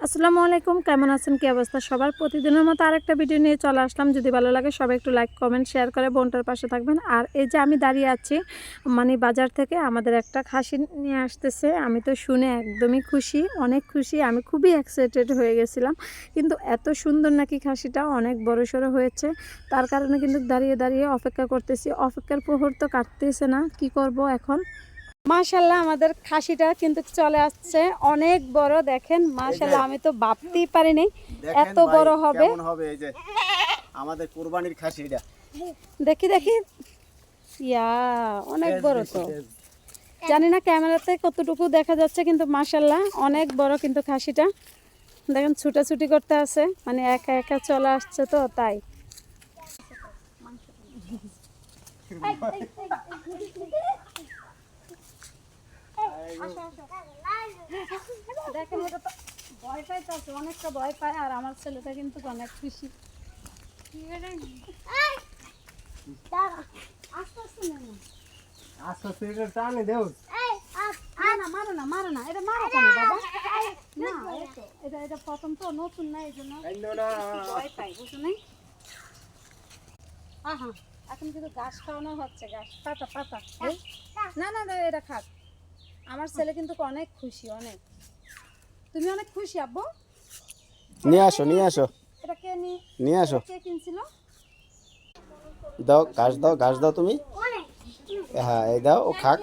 আসসালামু আলাইকুম, কেমন আছেন, কি অবস্থা? সবার প্রতিদিনের মতো আরেকটা ভিডিও নিয়ে চলে আসলাম। যদি ভালো লাগে, সবাই একটু লাইক কমেন্ট শেয়ার করে বোনটার পাশে থাকবেন। আর এই যে আমি দাঁড়িয়ে আছি মানে বাজার থেকে, আমাদের একটা খাসি নিয়ে আসতেছে। আমি তো শুনে একদমই খুশি, অনেক খুশি। আমি খুবই এক্সাইটেড হয়ে গেছিলাম। কিন্তু এত সুন্দর নাকি খাসিটা, অনেক বড় সড়ো হয়েছে। তার কারণে কিন্তু দাঁড়িয়ে দাঁড়িয়ে অপেক্ষা করতেছি। অপেক্ষার প্রহর তো কাটতেছে না, কি করব এখন? মাশাল্লাহ আমাদের খাসিটা কিন্তু চলে আসছে। অনেক বড় দেখেন মাশাল্লাহ আমি তো ভাবতেই পারিনি। এত বড় হবে। হবে এই যে আমাদের কুরবানির খাসি এটা দেখি দেখি। ইয়া অনেক বড় তো। জানি না ক্যামেরাতে কতটুকু দেখা যাচ্ছে কিন্তু মাশাল্লাহ অনেক বড় কিন্তু খাসিটা। দেখেন ছুটাছুটি করতে আছে। মানে একা একা চলে আসছে তো তাই। দেখেন এটা তো ভয় পাইতেছে অনেকটা ভয় পায় আর আমার ছেলেটা কিন্তু অনেক খুশি আস্তে আস্তে নে না। টানে দেও না, না, মারো না, মারো না। এটা মারো কেন বাবা? না, এটা- এটা প্রথম তো, নতুন না, এই জন্য ভয় পাই, বুঝো নাই? আহা, এখন কিন্তু ঘাস খাওয়ানো হচ্ছে, ঘাস, পাতা, পাতা। না, না, না, এটা খাক। আমার ছেলে কিন্তু অনেক খুশি অনেক। তুমি অনেক খুশি আব্বু? নিয়ে আসো নিয়ে আসো। এটা কে নি- নিয়ে আসো। কে কিনছিল? দাও ঘাস দাও ঘাস দাও তুমি। হ্যাঁ এই দাও ও খাক।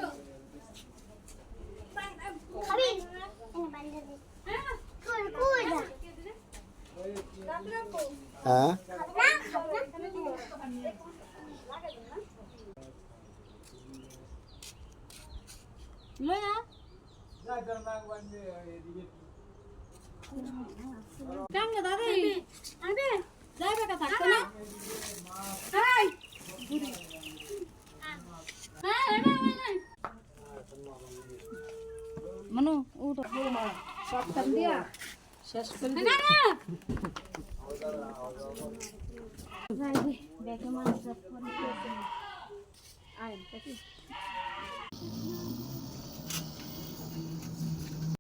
হ্যাঁ লয়া কেমন দাদা আরে যাই বেটা থাকতো না এই বুড়ি হ্যাঁ এটা মনু উঠো সব কান দিয়া শেষ করে না না যাই রে ব্যাগে মাছ সব করে আয় দেখি